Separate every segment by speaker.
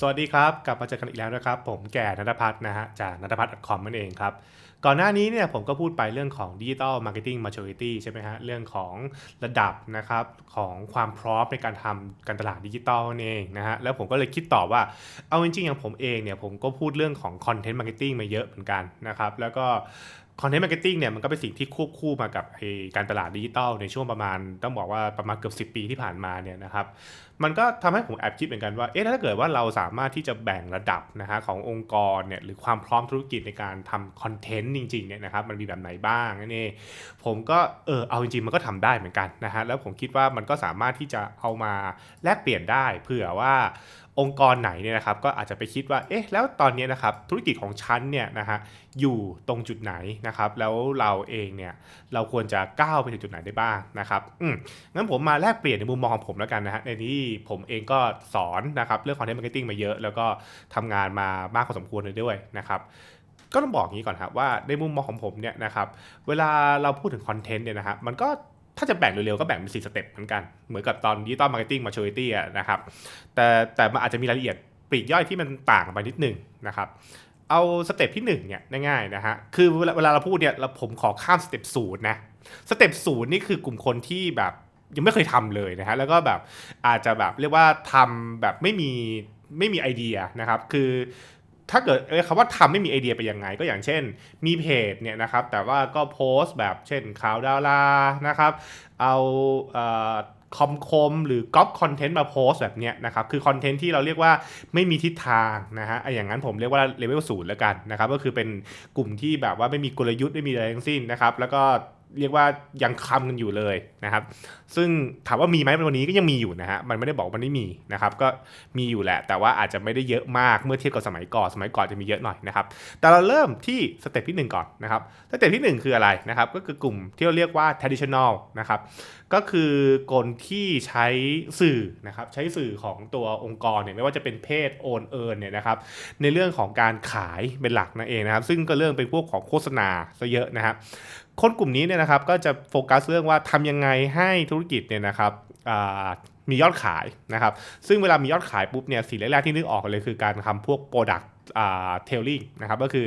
Speaker 1: สวัสดีครับกลับมาเจอกันอีกแล้วนะครับ ผมแก่นัทพัฒน์นะฮะจากนัทพัฒน์ .com นั่นเองครับ ก่อนหน้านี้เนี่ยผมก็พูดไปเรื่องของ Digital Marketing Maturity ใช่ไหมฮะเรื่องของระดับนะครับของความพร้อมในการทำการตลาดดิจิตอลนั่นเองนะฮะแล้วผมก็เลยคิดต่อว่าเอาจริงๆอย่างผมเองเนี่ยผมก็พูดเรื่องของ Content Marketing มาเยอะเหมือนกันนะครับแล้วก็คอนเทนต์มาร์เก็ตติ้งเนี่ยมันก็เป็นสิ่งที่ควบคู่มากับการตลาดดิจิตอลในช่วงประมาณ ต้องบอกว่าประมาณเกือบ10 ปีที่ผ่านมาเนี่ยนะครับ มันก็ทำให้ผมแอบคิดเหมือนกันว่า เอ๊ะ ถ้าเกิดว่าเราสามารถที่จะแบ่งระดับนะฮะขององค์กรเนี่ยหรือความพร้อมธุรกิจในการทำคอนเทนต์จริงๆเนี่ยนะครับมันมีแบบไหนบ้างนั่นเองผมก็เออเอาจริงๆมันก็ทำได้เหมือนกันนะฮะแล้วผมคิดว่ามันก็สามารถที่จะเอามาแลกเปลี่ยนได้เผื่อว่าองค์กรไหนเนี่ยนะครับก็อาจจะไปคิดว่าเอ๊ะแล้วตอนนี้นะครับธุรกิจของฉันเนี่ยนะฮะอยู่ตรงจุดไหนนะครับแล้วเราเองเนี่ยเราควรจะก้าวไปถึงจุดไหนได้บ้างนะครับอืมงั้นผมมาแลกเปลี่ยนในมุมมองของผมแล้วกันนะฮะในที่ผมเองก็สอนนะครับเรื่องคอนเทนต์มาร์เก็ตติ้งมาเยอะ แล้วก็ทำงานมามากพอสมควรเลยด้วยนะครับก็ต้องบอกอย่างนี้ก่อนครับว่าในมุมมองของผมเนี่ยนะครับเวลาเราพูดถึงคอนเทนต์เนี่ยนะครับมันก็ถ้าจะแบ่งเร็วๆก็แบ่งเป็นสี่สเต็ปเหมือนกัน เหมือนกับตอนดิจิตอลมาร์เก็ตติ้งมาชูริตี้นะครับแต่แต่มันอาจจะมีรายละเอียดปลีกย่อยที่มันต่างไปนิดนึงนะครับเอาสเต็ปที่1เนี่ยง่ายๆนะฮะคือเวลาเราพูดเนี่ยเราผมขอข้ามสเต็ปศูนย์นะสเต็ปศูนย์นี่คือกลุ่มคนที่แบบ ยังไม่เคยทำเลยนะฮะแล้วก็แบบอาจจะแบบเรียกว่าทำแบบไม่มีไม่มีไอเดียนะครับคือถ้าเกิดคำว่าทำไม่มีไอเดียไปยังไง ก็อย่างเช่น มีเพจเนี่ยนะครับแต่ว่าก็โพสต์แบบเช่นข่าวดารานะครับเอาเออคอมคมหรือก๊อปคอนเทนต์มาโพสต์แบบเนี้ยนะครับคือคอนเทนต์ที่เราเรียกว่าไม่มีทิศทางนะฮะไออย่างนั้นผมเรียกว่าเลเวลศูนย์แล้วกันนะครับก็คือเป็นกลุ่มที่แบบว่าไม่มีกลยุทธ์ไม่มีอะไรทั้งสิ้นนะครับแล้วก็ เรียกว่ายังคำกันอยู่เลยนะครับ ซึ่งถามว่ามีไหมวันนี้ก็ยังมีอยู่นะฮะ มันไม่ได้บอกว่ามันไม่มีนะครับ ก็มีอยู่แหละ แต่ว่าอาจจะไม่ได้เยอะมากเมื่อเทียบกับสมัยก่อน สมัยก่อนจะมีเยอะหน่อยนะครับ แต่เราเริ่มที่สเต็ปที่ 1 ก่อนนะครับ สเต็ปที่ 1 คืออะไรนะครับ ก็คือกลุ่มที่เราเรียกว่า traditional นะครับ ก็คือคนที่ใช้สื่อนะครับใช้สื่อของตัวองค์กรเนี่ยไม่ว่าจะเป็นเพศโอนเอิญเนี่ยนะครับในเรื่องของการขายเป็นหลักนั่นเองนะครับ ซึ่งก็เรื่องเป็นพวกของโฆษณาซะเยอะนะครับคนกลุ่มนี้เนี่ยนะครับก็จะโฟกัสเรื่องว่าทำยังไงให้ธุรกิจเนี่ยนะครับมียอดขายนะครับ ซึ่งเวลามียอดขายปุ๊บเนี่ยสิ่งแรกๆที่นึกออกเลยคือการทำพวก Product อ่า tailing นะครับก็คือ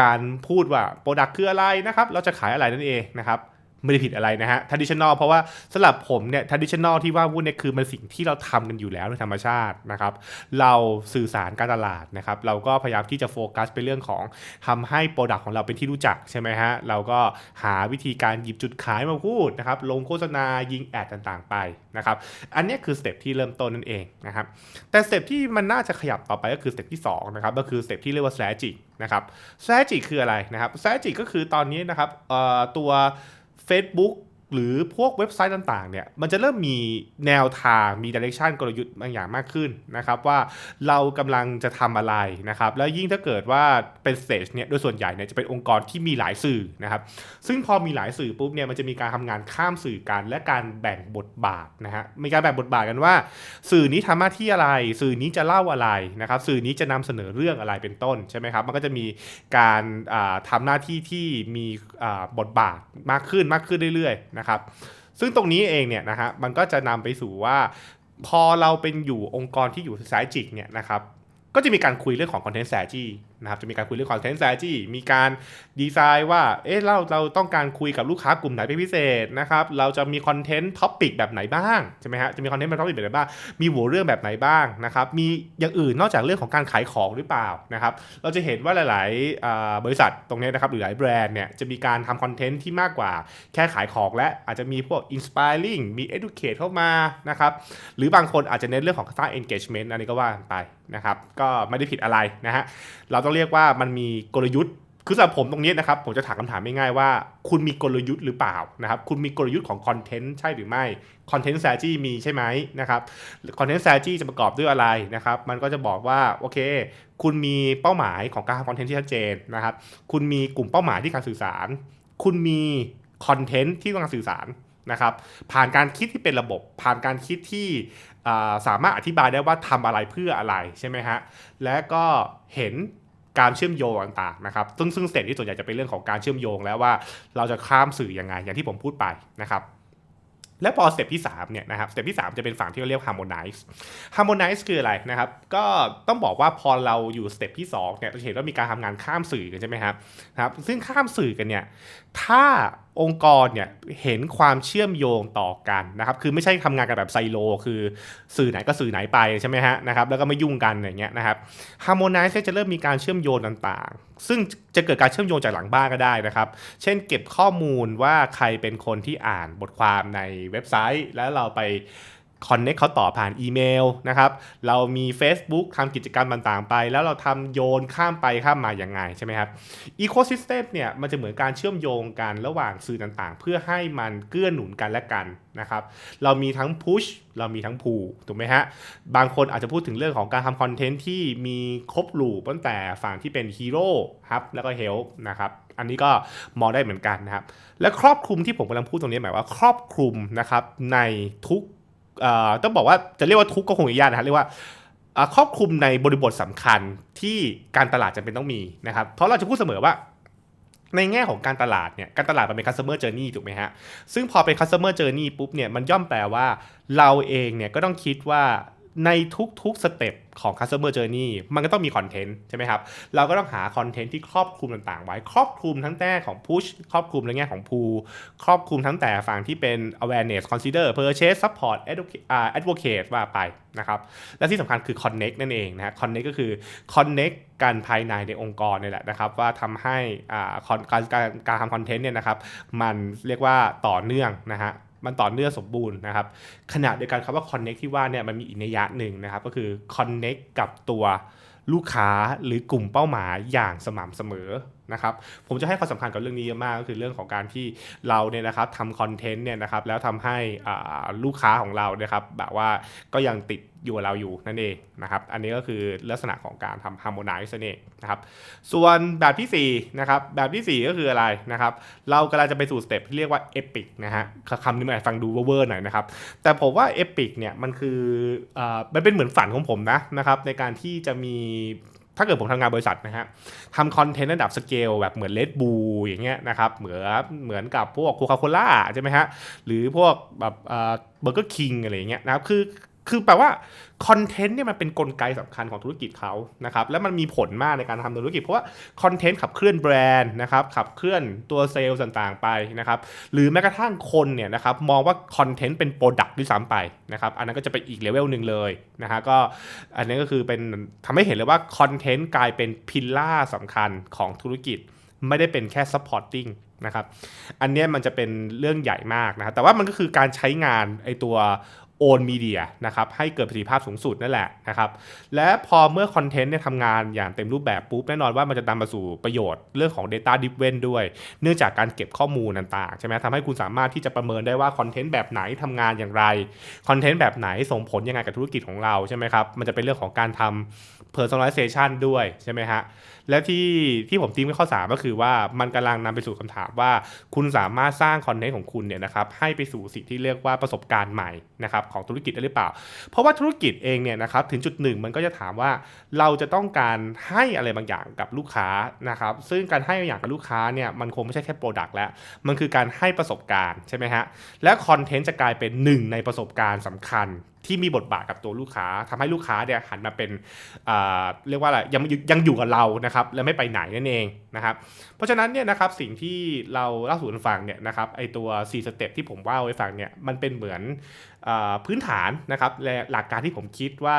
Speaker 1: การพูดว่า Product คืออะไรนะครับ เราจะขายอะไรนั่นเองนะครับ ไม่ได้ผิดอะไรนะฮะ traditional เพราะว่าสำหรับผมเนี่ย traditional ที่ว่าวุ่นเนี่ยคือมันสิ่งที่เราทำกันอยู่แล้วในธรรมชาตินะครับ เราสื่อสารการตลาดนะครับ เราก็พยายามที่จะโฟกัสไปเรื่องของทำให้โปรดักต์ของเราเป็นที่รู้จักใช่ไหมฮะ เราก็หาวิธีการหยิบจุดขายมาพูดนะครับ ลงโฆษณา ยิงแอดต่างๆ ไปนะครับ อันนี้คือสเต็ปที่เริ่มต้นนั่นเองนะครับ แต่สเต็ปที่มันน่าจะขยับต่อไปก็คือสเต็ปที่2นะครับ ก็คือสเต็ปที่เรียกว่า strategy นะครับ strategy คืออะไรนะครับ strategy ก็คือตอนนี้นะครับตัว Facebook หรือพวกเว็บไซต์ต่างๆเนี่ยมันจะเริ่มมีแนวทางมีดิเรกชันกลยุทธ์บางอย่างมากขึ้นนะครับว่าเรากำลังจะทำอะไรนะครับแล้วยิ่งถ้าเกิดว่าเป็นสเตจเนี่ยโดยส่วนใหญ่เนี่ยจะเป็นองค์กรที่มีหลายสื่อนะครับซึ่งพอมีหลายสื่อปุ๊บเนี่ยมันจะมีการทำงานข้ามสื่อกันและการแบ่งบทบาทนะฮะมีการแบ่งบทบาทกันว่า สื่อนี้ทำหน้าที่อะไร สื่อนี้จะเล่าอะไรนะครับสื่อนี้จะนำเสนอเรื่องอะไรเป็นต้นใช่ไหมครับมันก็จะมีการทำหน้าที่ที่มีบทบาทมากขึ้นมากขึ้นเรื่อยๆนะครับ ซึ่งตรงนี้เองเนี่ยนะฮะมันก็จะนำไปสู่ว่าพอเราเป็นอยู่องค์กรที่อยู่สายจิกเนี่ยนะครับก็จะมีการคุยเรื่องของ content strategy นะครับจะมีการคุยเรื่อง content strategy มีการดีไซน์ว่า เอ๊ะเราเราต้องการคุยกับลูกค้ากลุ่มไหนเป็นพิเศษนะครับ เราจะมี content topic แบบไหนบ้าง ใช่ไหมฮะ จะมี content เป็น topic แบบไหนบ้าง มีหัวเรื่องแบบไหนบ้างนะครับ มีอย่างอื่นนอกจากเรื่องของการขายของหรือเปล่านะครับ เราจะเห็นว่าหลายๆบริษัทตรงนี้นะครับหรือหลายแบรนด์เนี่ยจะมีการทำคอนเทนต์ที่มากกว่าแค่ขายของและอาจจะมีพวก inspiring มี educate เข้ามานะครับ หรือบางคนอาจจะเน้นเรื่องของสร้าง engagement อันนี้ก็ว่าไปนะครับ ก็ไม่ได้ผิดอะไรนะฮะ เราต้องเรียกว่ามันมีกลยุทธ์ คือสำหรับผมตรงนี้นะครับ ผมจะถามคำถามง่ายๆว่า คุณมีกลยุทธ์หรือเปล่านะครับ คุณมีกลยุทธ์ของคอนเทนต์ใช่หรือไม่ คอนเทนต์ strategy มีใช่ไหมนะครับ คอนเทนต์ strategy จะประกอบด้วยอะไรนะครับ มันก็จะบอกว่าโอเค คุณมีเป้าหมายของการทำคอนเทนต์ที่ชัดเจนนะครับ คุณมีกลุ่มเป้าหมายที่การสื่อสาร คุณมีคอนเทนต์ที่ต้องการสื่อสารนะครับ ผ่านการคิดที่เป็นระบบ ผ่านการคิดที่สามารถอธิบายได้ว่าทำอะไรเพื่ออะไรใช่ไหมฮะ และก็เห็น การเชื่อมโยงต่างๆนะครับซึ่งซึ่งสเต็ปที่ส่วนใหญ่จะเป็นเรื่องของการเชื่อมโยงแล้วว่าเราจะข้ามสื่อยังไงอย่างที่ผมพูดไปนะครับและพอสเต็ปที่3เนี่ยนะครับสเต็ปที่ 3 จะเป็นฝั่งที่เราเรียก harmonize harmonize คืออะไรนะครับ ก็ต้องบอกว่าพอเราอยู่สเต็ปที่2เนี่ยเราจะเห็นว่ามีการทำงานข้ามสื่อกันใช่ไหมครับนะครับซึ่งข้ามสื่อกันเนี่ยถ้า องค์กรเนี่ยเห็นความเชื่อมโยงต่อกันนะครับคือไม่ใช่ทำงานกันแบบไซโล คือสื่อไหนก็สื่อไหนไปใช่ไหมฮะนะครับแล้วก็ไม่ยุ่งกันอย่างเงี้ยนะครับ harmonize จะเริ่มมีการเชื่อมโยงต่างๆ ซึ่งจะเกิดการเชื่อมโยงจากหลังบ้านก็ได้นะครับ เช่นเก็บข้อมูลว่าใครเป็นคนที่อ่านบทความในเว็บไซต์ แล้วเราไป คอนเน็กเขาต่อผ่านอีเมลนะครับ เรามี Facebook ทำกิจกรรมต่างๆไป แล้วเราทำโยนข้ามไปข้ามมาอย่างไงใช่ไหมครับอีโคซิสเต็มเนี่ยมันจะเหมือนการเชื่อมโยงกันระหว่างสื่อต่างๆ เพื่อให้มันเกื้อหนุนกันและกันนะครับ เรามีทั้ง push เรามีทั้ง pull ถูกไหมฮะ บางคนอาจจะพูดถึงเรื่องของการทำคอนเทนต์ที่มีครบลูปตั้งแต่ฝั่งที่เป็นฮีโร่ครับแล้วก็เฮลนะครับ อันนี้ก็มองได้เหมือนกันนะครับ และครอบคลุมที่ผมกำลังพูดตรงนี้หมายว่าครอบคลุมนะครับในทุก ต้องบอกว่าจะเรียกว่าทุกก็คงยากนะฮะเรียกว่าครอบคลุมในบริบทสำคัญที่การตลาดจำเป็นต้องมีนะครับ เพราะเราจะพูดเสมอว่าในแง่ของการตลาดเนี่ย การตลาดมันเป็น customer journey ถูกไหมฮะ ซึ่งพอเป็น customer journey ปุ๊บเนี่ย มันย่อมแปลว่าเราเองเนี่ยก็ต้องคิดว่า ในทุกๆสเต็ปของ customer journey มันก็ต้องมีคอนเทนต์ใช่ไหมครับ เราก็ต้องหาคอนเทนต์ที่ครอบคลุมต่างๆ ไว้ ครอบคลุมทั้งแต่ของ push ครอบคลุมในแง่ของ pull ครอบคลุมทั้งแต่ฝั่งที่เป็น awareness consider purchase support advocate ว่าไปนะครับ และที่สำคัญคือ connect นั่นเองนะ connect ก็คือ connect กันภายในในองค์กรนี่แหละนะครับ ว่าทำให้การการการทำคอนเทนต์เนี่ยนะครับ มันเรียกว่าต่อเนื่องนะฮะ มันต่อเนื่องสมบูรณ์นะครับขณะเดียวกันคำว่า connect ที่ว่าเนี่ยมันมีอีกนัยยะหนึ่งนะครับ ก็คือ connect กับตัวลูกค้าหรือกลุ่มเป้าหมายอย่างสม่ำเสมอ นะครับผมจะให้ความสำคัญกับเรื่องนี้เยอะมากก็คือเรื่องของการที่เราเนี่ยนะครับทำคอนเทนต์เนี่ยนะครับแล้วทำให้ลูกค้าของเราเนี่ยครับแบบว่าก็ยังติดอยู่กับเราอยู่นั่นเองนะครับอันนี้ก็คือลักษณะของการทำ harmonize นั่นเองนะครับส่วนแบบที่4นะครับแบบที่ 4 ก็คืออะไรนะครับเรากำลังจะไปสู่สเต็ปที่เรียกว่า epic นะฮะคำนี้มันอาจฟังดูเวอร์หน่อยนะครับแต่ผมว่า epic เนี่ยมันคืออมันเป็นเหมือนฝันของผมนะนะครับในการที่จะมี ถ้าเกิดผมทำงานบริษัทนะฮะทำคอนเทนต์ระดับสเกลแบบเหมือนเลดบูอย่างเงี้ยนะครับเหมือนเหมือนกับพวกโคคาโคล่าใช่ไหมฮะหรือพวกแบบเบอร์เกอร์คิงอะไรเงี้ยนะครับคือ คือแปลว่าคอนเทนต์เนี่ยมันเป็นนกลไกสำคัญของธุรกิจเขานะครับ แล้วมันมีผลมากในการทำธุรกิจ เพราะว่าคอนเทนต์ขับเคลื่อนแบรนด์นะครับ ขับเคลื่อนตัวเซลล์ต่างๆไปนะครับ หรือแม้กระทั่งคนเนี่ยนะครับมองว่าคอนเทนต์เป็นโปรดักต์ด้วยซ้ำไปนะครับ อันนั้นก็จะไปอีกเลเวลหนึ่งเลยนะฮะ ก็อันนี้ก็คือเป็นทำให้เห็นเลยว่าคอนเทนต์กลายเป็นพิลล่าสำคัญของธุรกิจ ไม่ได้เป็นแค่ supporting นะครับ อันนี้มันจะเป็นเรื่องใหญ่มากนะแต่ว่ามันก็คือการใช้งานไอตัว โอนมีเดียนะครับให้เกิดประสิทธิภาพสูงสุดนั่นแหละนะครับและพอเมื่อคอนเทนต์เนี่ยทำงานอย่างเต็มรูปแบบปุ๊บแน่นอนว่ามันจะนำมาสู่ประโยชน์เรื่องของ Data d i v e n ด้วย เนื่องจากการเก็บข้อมูลต่างๆใช่ไหมทำให้คุณสามารถที่จะประเมินได้ว่าคอนเทนต์แบบไหนทำงานอย่างไรคอนเทนต์แบบไหนส่งผลยังไงกับธุรกิจของเราใช่ไหมครับมันจะเป็นเรื่องของการทำ personalization ด้วยใช่ไหมฮะและที่ที่ผมตีมข้อ3ก็คือว่ามันกำลังนำไปสู่คำถามว่า คุณสามารถสร้างคอนเทนต์ของคุณเนี่ยนะครับให้ไปสู่สิ่งที่เรียกว่าประสบการณ์ใหม่นะครับของธุรกิจได้หรือเปล่า เพราะว่าธุรกิจเองเนี่ยนะครับถึงจุดหนึ่งมันก็จะถามว่าเราจะต้องการให้อะไรบางอย่างกับลูกค้านะครับซึ่งการให้บางอย่างกับลูกค้าเนี่ยมันคงไม่ใช่แค่โปรดักต์แล้ว มันคือการให้ประสบการณ์ใช่ไหมฮะและคอนเทนต์จะกลายเป็นหนึ่งในประสบการณ์สำคัญที่มีบทบาทกับตัวลูกค้าทำให้ลูกค้าเนี่ยหันมาเป็นเรียกว่าอะไรยังยังอยู่กับเรานะครับและไม่ไปไหนนั่นเองนะครับเพราะฉะนั้นเนี่ยนะครับสิ่งที่เราเล่าสู่กันฟังเนี่ยนะครับไอตัว 4 สเต็ปที่ผมว่าไว้ฟังเนี่ยมันเป็นเหมือนอพื้นฐานนะครับและหลักการที่ผมคิดว่า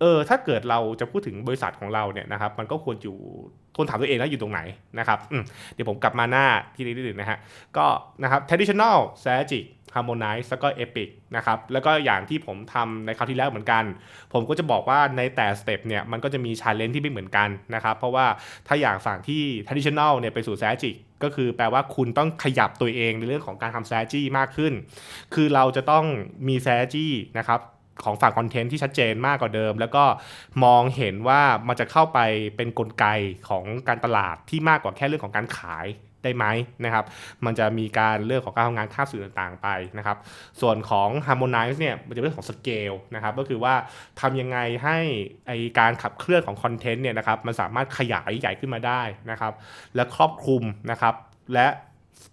Speaker 1: เออถ้าเกิดเราจะพูดถึงบริษัทของเราเนี่ยนะครับมันก็ควรอยู่ควรถามตัวเองแล้วอยู่ตรงไหนนะครับเดี๋ยวผมกลับมาหน้าที่นี้นิดนึงนะฮะก็นะครับ traditional strategic harmonize แล้วก็ epic นะครับแล้วก็อย่างที่ผมทำในคราวที่แล้วเหมือนกัน ผมก็จะบอกว่าในแต่สเต็ปเนี่ยมันก็จะมี challenge ที่ไม่เหมือนกันนะครับเพราะว่าถ้าอย่างฝั่งที่ traditional เนี่ยไปสู่ strategic ก็คือแปลว่าคุณต้องขยับตัวเองในเรื่องของการทำ strategy มากขึ้น คือเราจะต้องมี strategy นะครับของฝั่งคอนเทนต์ที่ชัดเจนมากกว่าเดิม แล้วก็มองเห็นว่ามันจะเข้าไปเป็นนกลไกของการตลาดที่มากกว่าแค่เรื่องของการขาย ได้ไหมนะครับ มันจะมีการเรื่องของการทำงานค่าสื่อต่างๆไปนะครับ ส่วนของ harmonize เนี่ยมันจะเป็นเรื่องของสเกลนะครับ ก็คือว่าทำยังไงให้ไอการขับเคลื่อนของคอนเทนต์เนี่ยนะครับ มันสามารถขยายใหญ่ขึ้นมาได้นะครับ และครอบคลุมนะครับ และ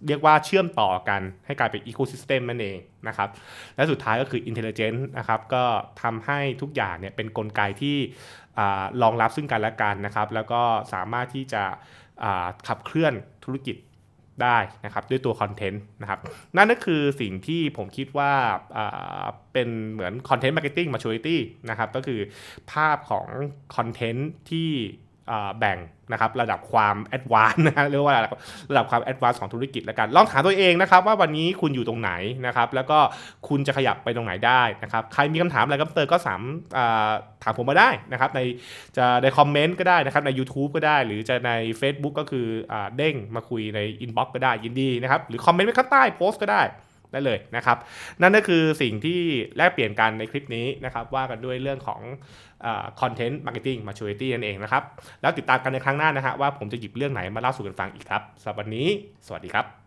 Speaker 1: เรียกว่าเชื่อมต่อกันให้กลายเป็นอีโค y ิสเต็มนั่นเองนะครับ และสุดท้ายก็คือ Intelligent นะครับ ก็ทำให้ทุกอย่างเนี่ยเป็นนกลไกที่รองรับซึ่งกันและกันนะครับ แล้วก็สามารถที่จะ ขับเคลื่อนธุรกิจได้นะครับด้วยตัวคอนเทนต์นะครับนั่นก็คือสิ่งที่ผมคิดว่าเป็นเหมือนคอนเทนต์มาร์เก็ตติ้งมาชูริตี้นะครับก็คือภาพของคอนเทนต์ที่ แบ่งนะครับระดับความแอดวานนะเรียกว่าระดับความแอดวานของธุรกิจแล้วกัน ลองถามตัวเองนะครับว่าวันนี้คุณอยู่ตรงไหนนะครับแล้วก็คุณจะขยับไปตรงไหนได้นะครับใครมีคำถามอะไรก็เติมก็สามถามผมมาได้นะครับในจะในคอมเมนต์ก็ได้นะครับใน YouTube ก็ได้ หรือจะใน Facebook ก็คืออเด้งมาคุยในอินบ็อกซ์ก็ได้ยินดีนะครับหรือคอมเมนต์ไว้ข้างใต้โพสต์ก็ได้ ได้เลยนะครับ นั่นก็คือสิ่งที่แลกเปลี่ยนกันในคลิปนี้นะครับ ว่ากันด้วยเรื่องของคอนเทนต์มาร์เก็ตติ้งมาชูริตี้นั่นเองนะครับ แล้วติดตามกันในครั้งหน้านะฮะว่าผมจะหยิบเรื่องไหนมาเล่าสู่กันฟังอีกครับสำหรับวันนี้ สวัสดีครับ